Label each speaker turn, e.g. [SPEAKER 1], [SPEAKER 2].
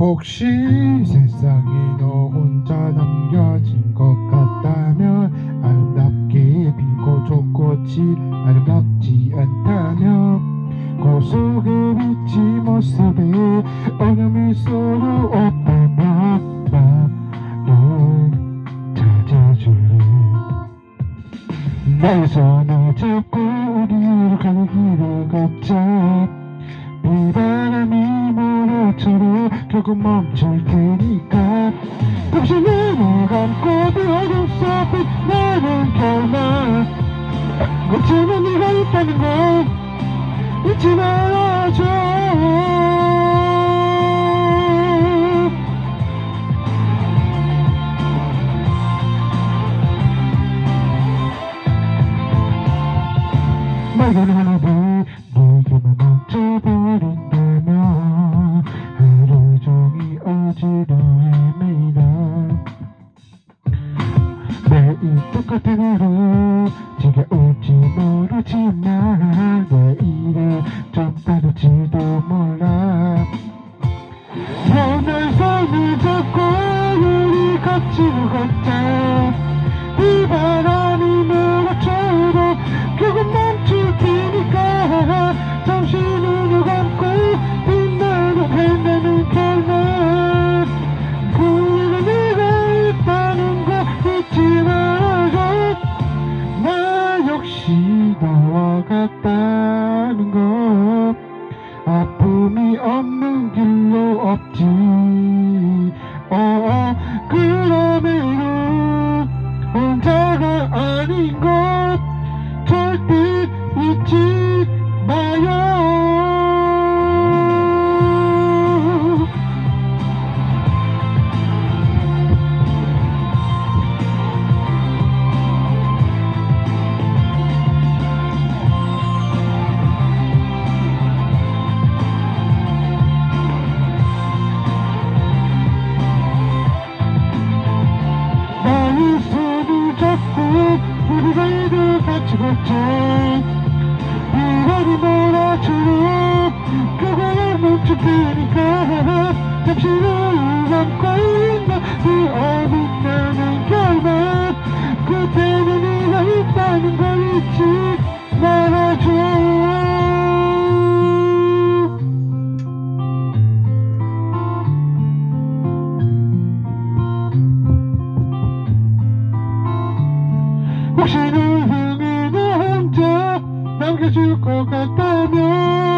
[SPEAKER 1] 혹시 세상에 너 혼자 남겨진 것 같다면 아름답게 피고 좋고지 아름답지 않다면 그 속에 비친 모습에 어느 미소도 없다면 나를 찾아줄래? 나의 손을 잡고 우리로 가는 길을 걷자. 비바람이 몰아쳐 도 결국 멈출 테니까. 잠시 눈을 감고 그 어둠 속에 나는 결말. 그치만 네가 있다는 걸 잊지 말아줘. 맑은 하늘이 네게만 멈춰버 어지러 헤매이다. 매일 똑같은 하루 지겨울지 모르지만 내일은 좀 다를지도 몰라. 너의 손을 잡고 우리 같이 걷자. 이 바람이 몰아쳐도 결국 멈출 테니까. 잠시 눈 지 말아줘 나 역시 너와 같다는 거. 아픔이 없는 길로 없지. 어그 우리가 이들 같이 걷자 비바리 몰아쳐도 그거를 멈출 테니까 잠시 눈을 감고 있나 이 어긋나는 결말 그때는 혹시 나 향해 나 혼자 남겨줄 것 같다면